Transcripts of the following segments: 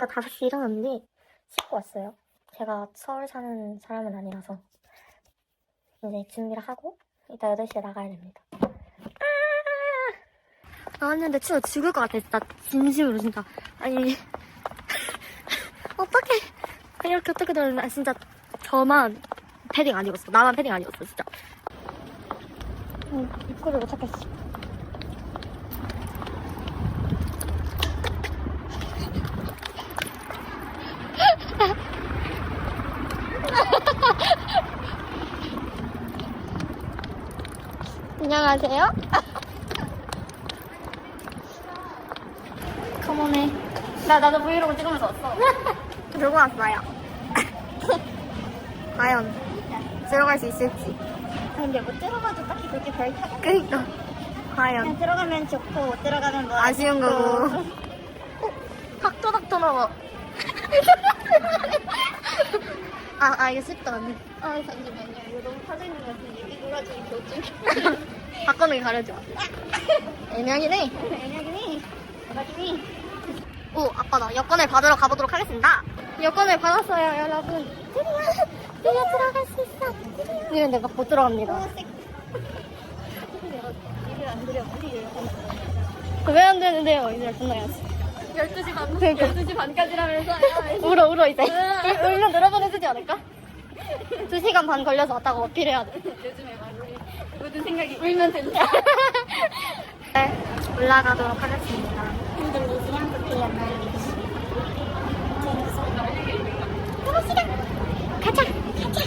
아까 5시 일어났는데 씻고 왔어요. 제가 서울 사는 사람은 아니라서. 이제 준비를 하고 이따 8시에 나가야 됩니다. 아! 나왔는데 추워 죽을 것 같아 진짜. 진심으로 진짜. 아니. 어떡해. 이렇게 어떻게 들었나 진짜 저만 패딩 안 입었어. 나만 패딩 안 입었어 진짜. 응, 입구를 못 찾겠어 안녕하세요. 컴온해. 나, 나도 브이로그 찍으면서 왔어. 들고 왔어요. 과연, 들어갈 수 있을지. 근데 못 들어가도 딱히 그렇게 별 타가 그니까. 과연. 그냥 들어가면 좋고 못 들어가면 뭐 아쉬운. 거고. 어? 닥터닥터 나와. 아, 아, 이거 쉽다, 언니. 아 잠시만요 이거 너무 파져 있는 것 같은데 이거 놀아주기 교증 바꿔놓기 가려줘. 애매하긴 해. 애매하긴 놀아주기 오, 아빠 나 여권을 받으러 가보도록 하겠습니다. 여권을 받았어요, 여러분. 드디어, 드디어 들어갈 수 있어. 이런데 막 못 들어갑니다. 왜 안 되는데요? 이제 끝나야지. 12시 반 그러니까. 12시 반까지라면서 울어, 울어, 이제. 울- 울면 늘어보내주지 않을까? 2시간 반 걸려서 왔다고 어필해야 돼. 요즘에 막 우리 모든 생각이 울면 된다 네, 올라가도록 하겠습니다. 가자, 가자.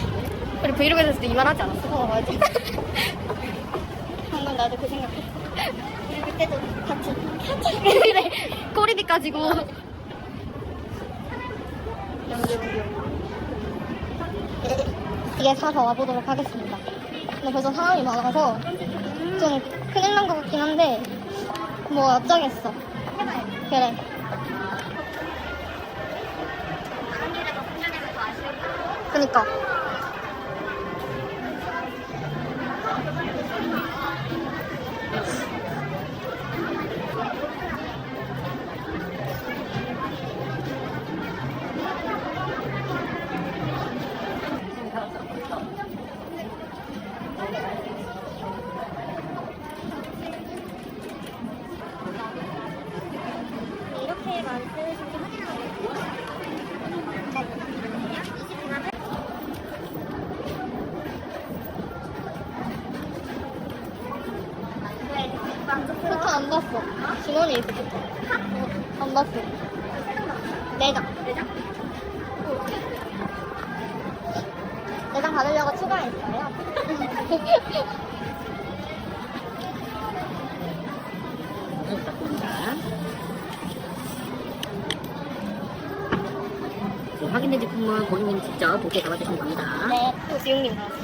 우리 브이로그에서 도 이 말 하지 않았어? 어, 맞지? 방금 나도 그 생각했어 우리 그때도 같이 그래, 꼬리빗 가지고. 이게 사서 와보도록 하겠습니다. 근데 벌써 사람이 많아서 좀 큰일 난 것 같긴 한데, 뭐 어쩌겠어. 그래. 그니까. 안 봤어. 진원이 있어, 포토. 안 봤어. 내장. 내장? 내장 받으려고 추가했어요. 그 확인된 제품은 고객님 직접 보기에 잡아주시면 됩니다. 네, 또 지웅님 나왔어.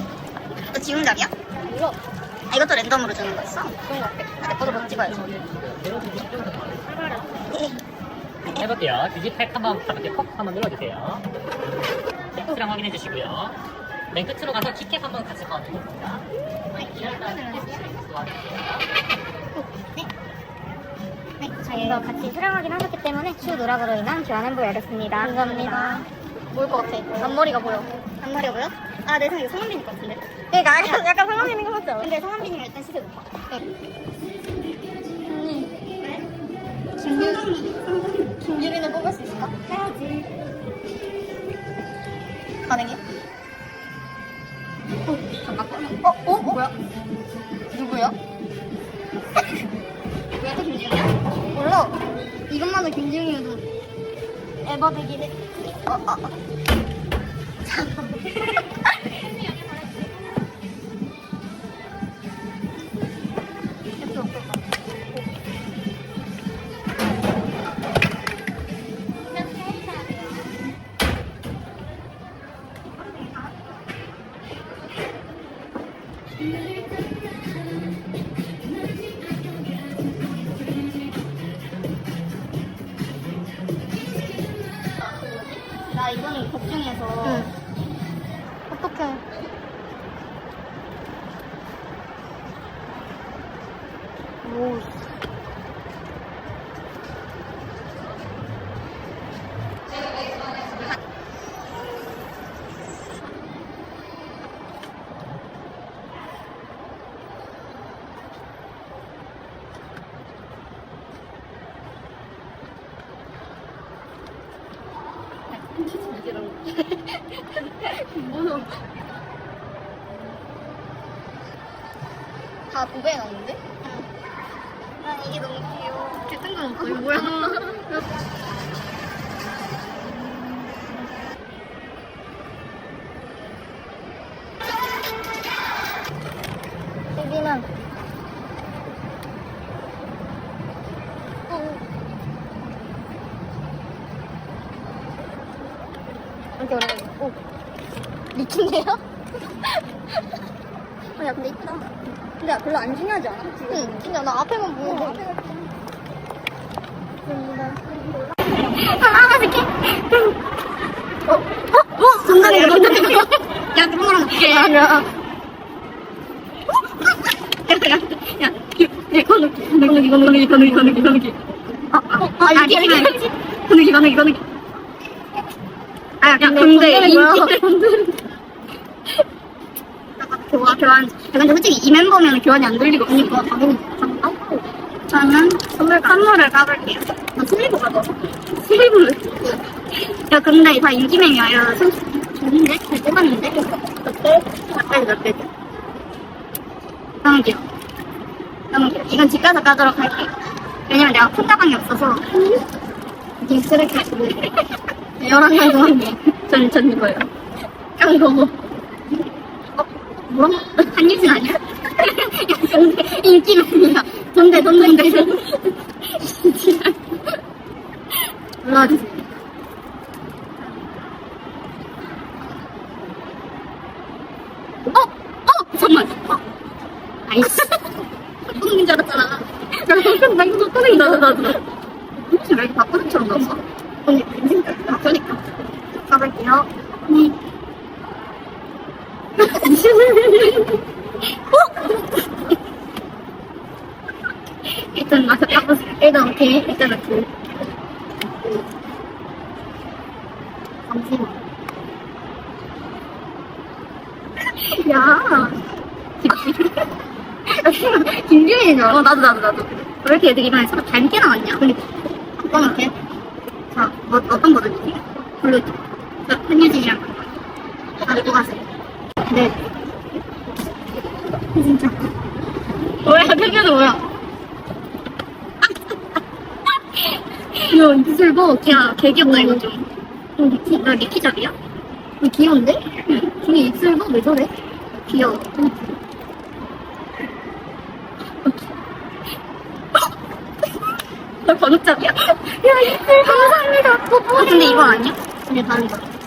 또 지훈답이야? 몰라. 아, 이것도 랜덤으로 주는 거였어? 그런 거 같아. 아, 내 것도 못 찍어야지. 해볼게요. 디지팩 한번 가볍게 콕 한번 눌러주세요. 네, 수량 확인해 주시고요. 맨 끝으로 가서 티켓 한번 같이 넣어주겠습니다. 네, 저희가 같이 수령 확인하셨기 때문에 추 누락으로 인한 교환 환불하겠습니다. 감사합니다. 뭘것 같아? 앞머리가 보여. 앞머리가 보여? 아, 내 생각에 성한빈일 것 같은데? 그러니까 약간, 약간 상황있는 것 않아? 근데 성한빈이랑 일단 시세 높아. 김유, 김유리는 뽑을 수 있을까? 해야지. 가능해? 어, 잠깐. 어, 어? 뭐야? 누구야? 왜 또 김지훈이야? 몰라. 이것만은 김지웅이어도 에버백이네. 어, 어, 어. 나 오. 뭐다 900원인데? 난 이게 너무 귀여워. 개 뜬금없어. 이거 뭐야? 여기는 어. 이렇게 어려워. 오. 미친데요? 어, 야, 근데 이쁘다. 근데 별로 안 중요하지 않아? 응, 진짜 나 앞에만 보면 돼. 아, 어떡해. 어, 어, 어, 던져 야, 그런 거랑 어떡해. 아니야. 야, 야, 야, 야, 건너기, 건너기, 건너기, 건너기, 건너기, 건너기. 어, 어, 어, 아, 이렇게. 건너기, 건너기, 건너기. 아, 야, 근데 이 교환, 교환. 야, 근데 솔직히 이 멤버면 교환이 안될 리가 없으니까 당연히 까고. 저는 선물, 선물을 까볼게요. 나 슬리브 가져. 슬리브를. 야, 근데 다 인기맨이야. 야, 손, 좋은데? 잘 뽑았는데? 어때? 몇 배. 너무 귀여워. 너무 귀여워. 이건 집 가서 까도록 할게요. 왜냐면 내가 큰 가방이 없어서. 이게 쓰레기. 열한 달 동안 전, 전 이거예요. 깡 너무. 어, 뭐야? 한유진 아니야? 야, 근데 인기맨이야. 돈대, 돈대, 돈대. 올라와주세요. 어? 어? 잠깐만. 어? 아이씨. 바꾸는 줄 알았잖아. 야, 나 이거 바꾸는 줄 알았어. 혹시 왜 이렇게 바꾸는 처럼 나왔어? 언니. 아, 그러니까. 가볼게요. 네. 일단 마저 까보세요. 일단 오케이. 일단은 그. 잠시만. 야. 김규민이죠? 어, 나도, 나도, 나도. 왜 이렇게 애들이 이번에 서로 닮게 나왔냐? 근데, 잠깐만, 이렇게. 자, 뭐, 어떤 버전이지? 블루. 자, 한유진이랑. 다들 뽑았어요. 네. 뭐야, 태균은 뭐야? 야, 이슬 봐. 야, 개 귀엽다, 이거 좀. 어, 리키, 나 리키 잡이야? 이 귀여운데? 응. 중에 입술 봐, 왜 저래? 귀여워. 나 번호잡이야? 야, 입술 감사합니다. 뽀뽀. 어, 근데 이거 아니야? 근데 거.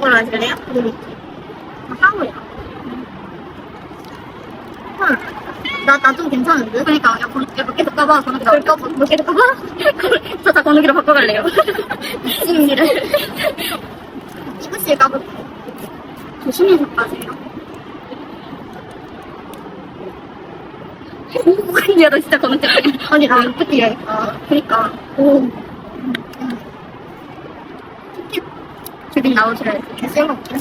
누구로 하실래요? 우리 하우야. 헐. 나, 나 좀 괜찮은데? 그러니까, 야, 건, 야, 몇개 더 까봐. 건우기 나. 몇개 더 까봐? 저, 저 건우기로 바꿔갈래요. 미친이를. 이부씨 까볼게. 조심해서 까세요. 오, 야, 너 진짜 건우기 아니, 나 어떻게 해야겠다. 그니까. 오. 주빈 나오셔야지. 개쓸먹게.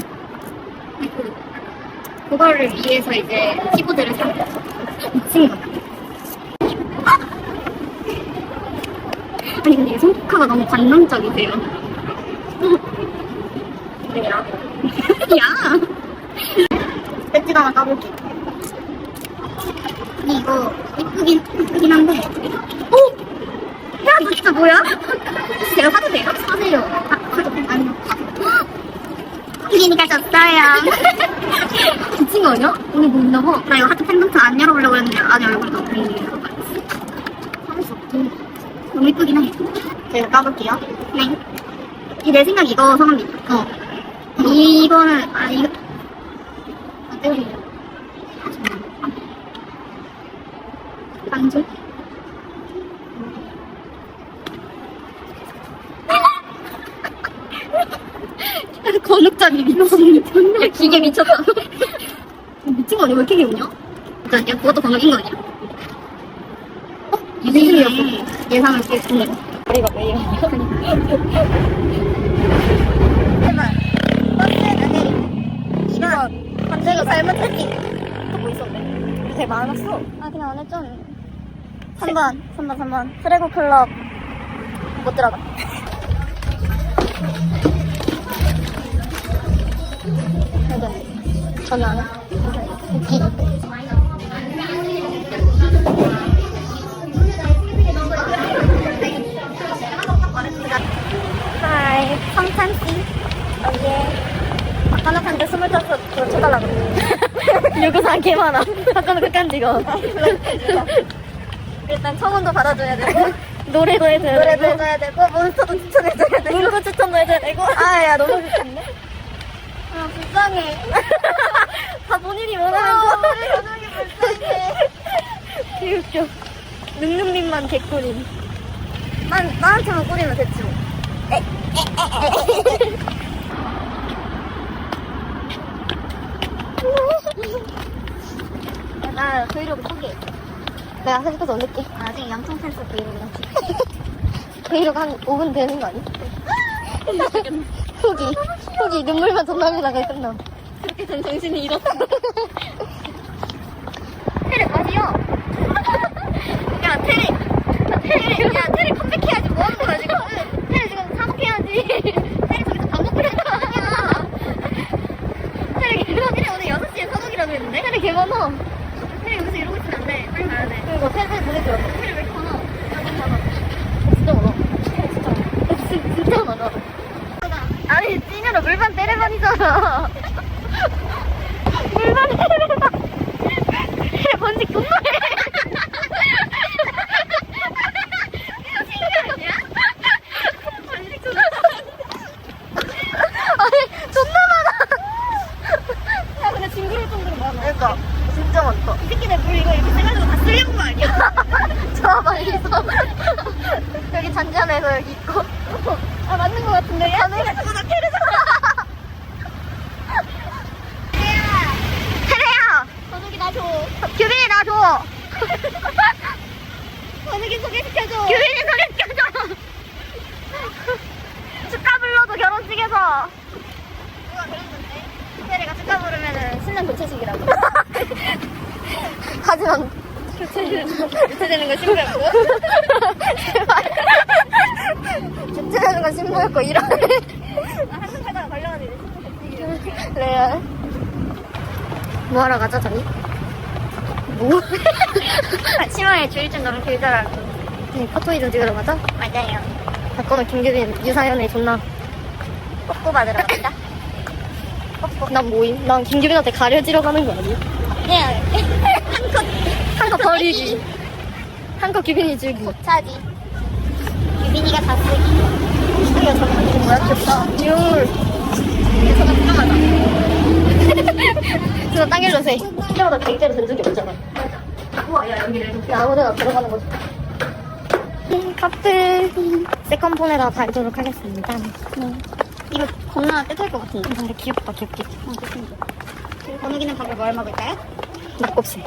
그거를 위해서 이제 키보드를 사. 미친 거야. 아니 근데 손카가 너무 관념적이세요. 야. 배지도 하나 까볼게. 이거 이쁘긴 이쁘긴 한데. 오! 야, 너 진짜 뭐야? 제가 사도 돼요? 사세요. 아, 가도 아니. 그러니까 졌어요. 미친 거 아니야? 오늘 뭐 있나 봐. 나 이거 하트 팬던트 안 열어보려고 했는데 같아. 사실 수 없지. 너무 이쁘긴 해. 제가 까볼게요. 네. 이 내 생각 이거 성합니다. 어. 이거는, 아, 이거. 아, 떼우세요. 반줄? 건욱자니 미쳤니? 기계 미쳤다. 미친 거 아니야? 왜 이렇게 귀엽냐? 일단, 야, 그것도 건욱인 거 아니야? 어? 이승이었어. 예상을 깨고. 머리가 왜 이래? 이건 반대로 잘못했니? 뭐 있었네? 되게 많았어. 아 그냥 오늘 좀 3번, 3번, 3번. 트레고 클럽 못 들어가. 하이, 성찬씨. 어, 예. 아까는 스물 다섯 그거 쳐달라고. 요구사항 개 많아. 아까는 끝까지 이거. 일단 청혼도 받아줘야 되고. 노래도 해줘야 노래도 되고. 해줘야 되고, 몬스터도 추천해줘야 되고. 문구 추천도 해줘야 되고. 아, 야, 너무 좋겠네. 아, 불쌍해. 다 본인이 원하는 거. 우리 가족이 불쌍해. 개웃겨. 능능님만 개꿀임. 난, 나한테만 꿀이면 됐지 뭐. 나 브이로그 소개. 내가 또 올릴게. 나중에 양통 펜스 브이로그 하지. 브이로그 한 5분 되는 거 아니? 후기. 후기 눈물만 존나게 나가 끝나. 그렇게 된 정신이 잃었어. 테레 마시요. 야, 테레. 테레. 야, 테레 컴백해야지. 뭐 하는 거야, 지금? 테레 지금 사먹해야지. 테레 저기서 밥 먹고 있는 거 아니야. 테레 개많아. 테레 오늘 6시에 사먹이라고 했는데? 테레 개많아. 테레 여기서 이러고 있으면 안 돼. 빨리 가야 돼. 그리고 테레 빨리 보내줘. 테레 왜 이렇게 많아? 진짜 많아. 진짜 많아. 테레 진짜 많아. 진짜, 진짜 많아. 아니, 찐으로 물반 때려반이잖아. 물반 때려반. 테레 번지 군말해. 아니, 존나 많아. 야, 근데 징그러울 정도로 많아. 그러니까, 진짜 많다. 이 새끼들 물 이거 이렇게 세가지고 다 쓰려는 거 아니야? 저 많이 있어. 여기 잔잔해서 여기 있고. 아, 맞는 거 같은데? 야, 내가 저거 나 테레잖아. 테레야! 번욱이 나 줘. 규빈이 나 줘. 번욱이 소개시켜줘. 규빈이 소개시켜줘. 축가 불러도 결혼식에서. 누가 그랬는데? 테레가 축가 부르면은 신랑 교체식이라고. 하지만 교체되는 건 신부였고. 교체되는 건 신부였고 이러네. 한숨 살다가 걸려가지고 레알. 뭐 하러 가죠 저희? 뭐? 치마에 주일쯤 너무 길더라고. 네, 포토이좀 찍으러 가죠? 맞아요. 박건우 김규빈 유사연의 존나 뽀뽀 받으러 갑니다. 뽀뽀. 난 모임. 난 김규빈한테 가려지러 가는 거 아니야? 네. 한컷 한컷 버리기. 한컷 규빈이 주기. 차지. 규빈이가 다 쓰기. 이거 저거 뭐야 귀엽다. 율. 저거 잠깐만. 저거 땅 일러세. 때마다 갱제로 된 적이 없잖아. 우와 야 여기를 야 아무데나 들어가는 거지. 카페 세컨폰에다 달도록 하겠습니다. 네. 이거 겁나 떼탈 것 같은데. 근데 귀엽다, 귀엽게. 어, 귀엽다. 건욱이는 밥을 뭘 먹을까요? 낙곱새.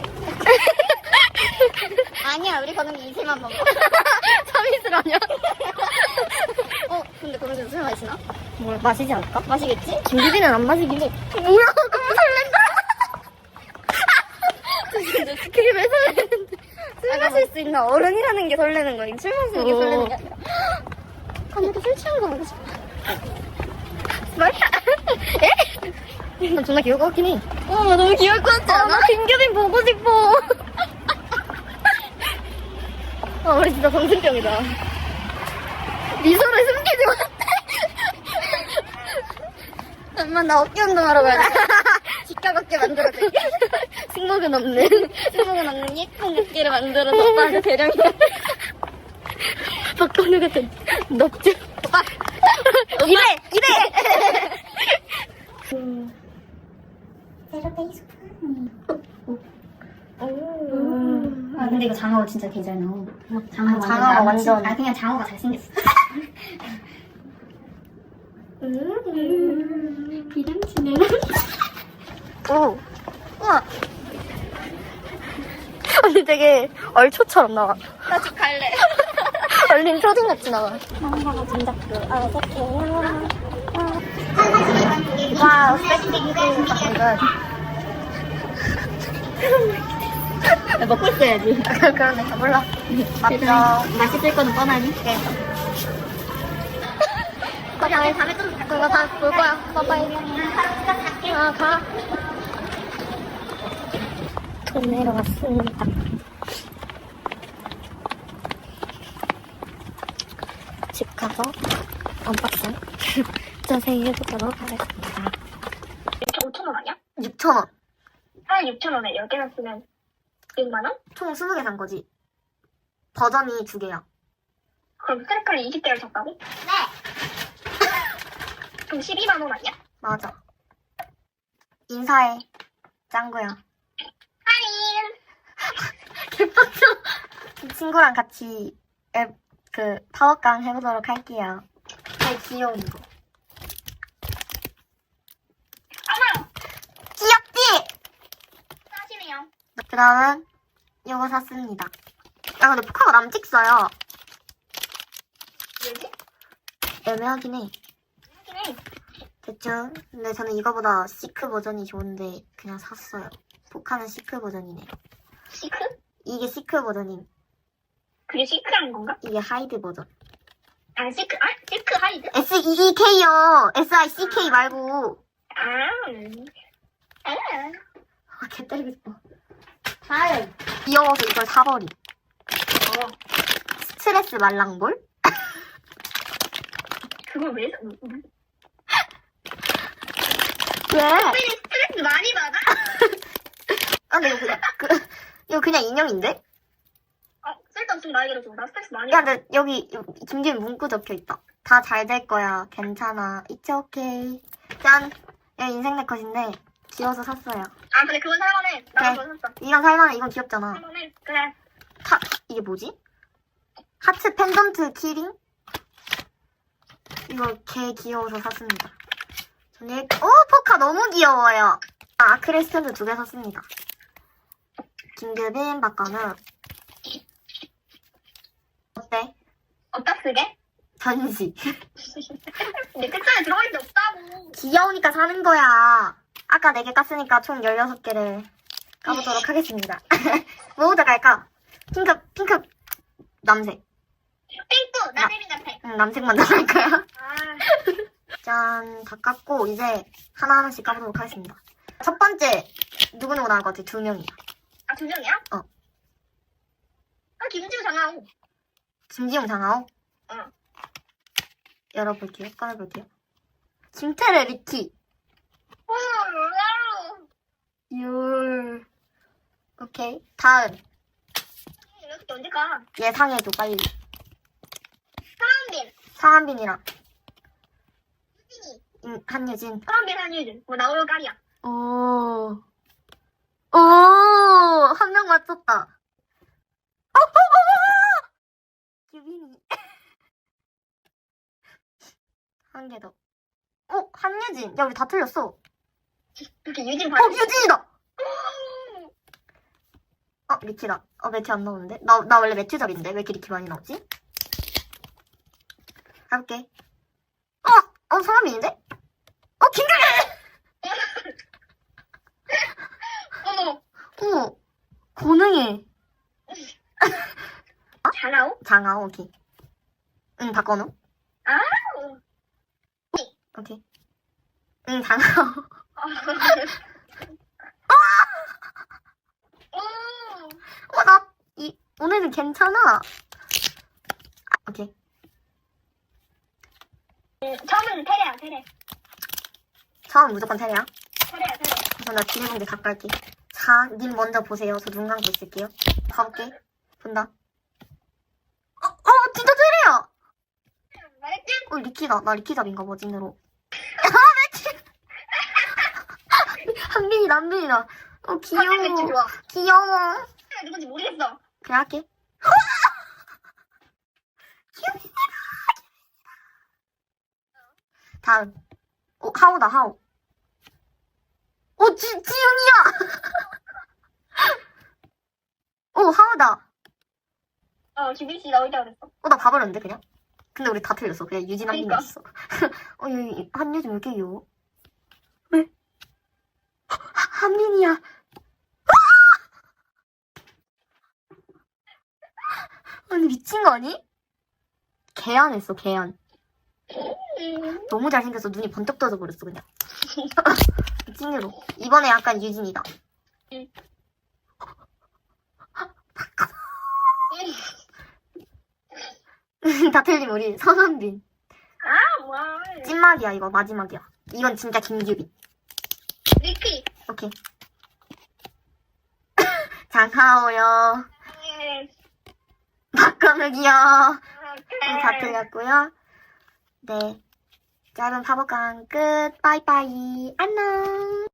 아니야, 우리 건욱이 이슬만 먹어. 참이슬 아니야? 어, 근데 건욱이는 술 마시나? 뭘 마시지 않을까? 마시겠지? 김규빈은 안 마시긴 해. 뭐야, 너무 설렌다. 그게 왜 설레는데? 술 마실 수 있는 어른이라는 게 설레는 거야. 술 마시는 게 설레는 게 아니라. 건욱이 술 취한 거 먹고 싶어. 뭐야? 에? 난 존나 귀여울 것 같긴 해. 어, 나 너무 귀여울 것 같지 않아? 나 김규빈 보고 싶어. 아, 우리 진짜 정신병이다. 미소를 숨기지 못해. 잠깐만, 나 어깨 운동하러 가야 돼. 직각 어깨 만들어줘. 승모근 없는. 승모근 없는 예쁜 어깨를 만들어서 오빠한테 대령해. 박건우 같은 넙죽. 오빠. 입에! 입에! 아 근데 이거 장어 진짜 개잘 나오. 장어 아, 장어가 완전- 아 그냥 장어가 잘 생겼어. 기름치네. 오. 우와. 언니 되게 얼초처럼 나와. 나 집 갈래. 얼린 초딩 같이 나와. 망가가 진작도 어떡해요. 와우, 섹시기 방금. 먹고 있어야지. 그러네, 몰라. 맞죠. 맛있을 거는 뻔하니. 네. 우리 다음에 좀 이거 다 볼 거야. 빠빠이. 아, 가. 돈 내러 왔습니다. 집 가서 언박싱 자세히 해보도록 하겠습니다. 이렇게 5천 원 아니야? 6,000원. 한 6천 원에 10개나 쓰면 6만 원? 총 20개 산 거지. 버전이 두 개야. 그럼 셀카를 20개를 샀다고? 네. 그럼 12만 원 아니야? 맞아. 인사해. 짱구야. 이 친구랑 같이 앱, 그, 파워깡 해보도록 할게요. 제일 귀여운 거. 어머, 귀엽지? 사시네요. 그 다음은 이거 샀습니다. 야, 근데 포카가 남 찍어요. 왜지? 애매하긴 해. 하긴 해. 대충. 근데 저는 이거보다 시크 버전이 좋은데 그냥 샀어요. 포카는 시크 버전이네요. 시크? 이게 시크 버전임. 그게 시크한 건가? 이게 하이드 버전. 아, 시크, 아, 시크 하이드? S-E-E-K요. S-I-C-K 말고. 아, 음. 아, 아, 개 때리고 싶어. 다음. 귀여워서 이걸 사버리. 어, 스트레스 말랑볼? 그걸 왜, 사- 음. 왜? 선생님 스트레스 많이 받아? 아, 근데 이거 그, 이거 그냥 인형인데? 어, 쓸데없으면 나에게로 줘. 나 스트레스 많이 야, 받아. 근데 여기, 김지민 문구 적혀 있다. 다 잘 될 거야. 괜찮아. It's okay. 짠. 여기 인생 내 컷인데, 귀여워서 샀어요. 아, 근데 그건 살만해. 나도 네. 그거 샀어. 이건 살만해. 이건 귀엽잖아. 살만해. 그래. 타, 이게 뭐지? 하트 펜던트 키링? 이거 개 귀여워서 샀습니다. 저는, 일- 오, 포카 너무 귀여워요. 아, 아크릴 스탠드 두 개 샀습니다. 김규빈, 박건우. 어때? 어디다 쓰게? 전시. 내 끝장에 들어갈 데 없다고. 귀여우니까 사는 거야. 아까 4개 깠으니까 총 16개를 까보도록 하겠습니다. 뭐부터 갈까? 핑크, 핑크, 남색. 핑크! 나 세빈 같아. 응, 남색 먼저 갈까요? 아, 짠, 다 깠고, 이제 하나하나씩 까보도록 하겠습니다. 첫 번째, 누구누구 나올 것 같아? 두 명이야. 아, 두 명이야? 어. 아, 김지우 장하오. 김지용, 장하오? 응. 열어볼게요. 꺼내볼게요. 김태래, 리키. 오, 로나로. 율. 오케이. 다음. 이렇게 언제 가? 예상해줘, 빨리. 서한빈. 상한빈이랑. 임- 한유진. 한유진. 뭐, 나오는 깔이야. 오. 오! 한 명 맞췄다. 어, 어, 어, 어! 규빈이. 한 개 더. 어, 한유진. 야, 우리 다 틀렸어. 이렇게 유진 어, 봐. 유진이다! 어, 리키다. 어, 매튜 안 나오는데? 나, 나 원래 매튜잡인데? 왜 이렇게 리키 많이 나오지? 가볼게. 어! 어, 성함인데? 어, 김규빈! 어머, 어, 고능해. 장하오? 장아, 오케이. 응, 박건우. 아, 오케이. 응, 장아. 오. 어, 나, 이, 오늘은 괜찮아. 아, 오케이. 처음은 테레야, 테레. 처음 무조건 테레야. 테레야, 테레. 그래서 나 비밀공개 갖고 갈게. 자, 님 먼저 보세요. 저 눈 감고 있을게요. 가볼게. 본다. 어, 어, 진짜! 말했지? 어, 리키다. 나 리키잡인가 봐, 찐으로. 아, 매치! 한빈이, 남빈이다. 어, 귀여워. 좋아. 귀여워. 테레 누군지 모르겠어. 그냥 할게. 다음. 오, 하오다, 하오. 오, 지, 지윤이야! 오, 하오다. 어, 지빈 씨 나오자 그랬어. 어, 나 봐버렸는데, 그냥? 근데 우리 다 틀렸어. 그냥 유진 한 그러니까. 명이었어. 어, 왜 이렇게 귀여워? 왜? 하- 한민이야. 아니, 미친 거 아니? 개안했어, 개안. 너무 잘생겨서 눈이 번쩍 떠져 버렸어 그냥. 찐으로. 이번에 약간 유진이다. 다 틀림 우리 서선빈. 아, 와. 찐막이야 이거 마지막이야. 이건 진짜 김규빈. 리피. 오케이. 장하오요. 박건욱이요. 다 틀렸고요. 네. 짧은 파보강 끝. 빠이빠이. 안녕.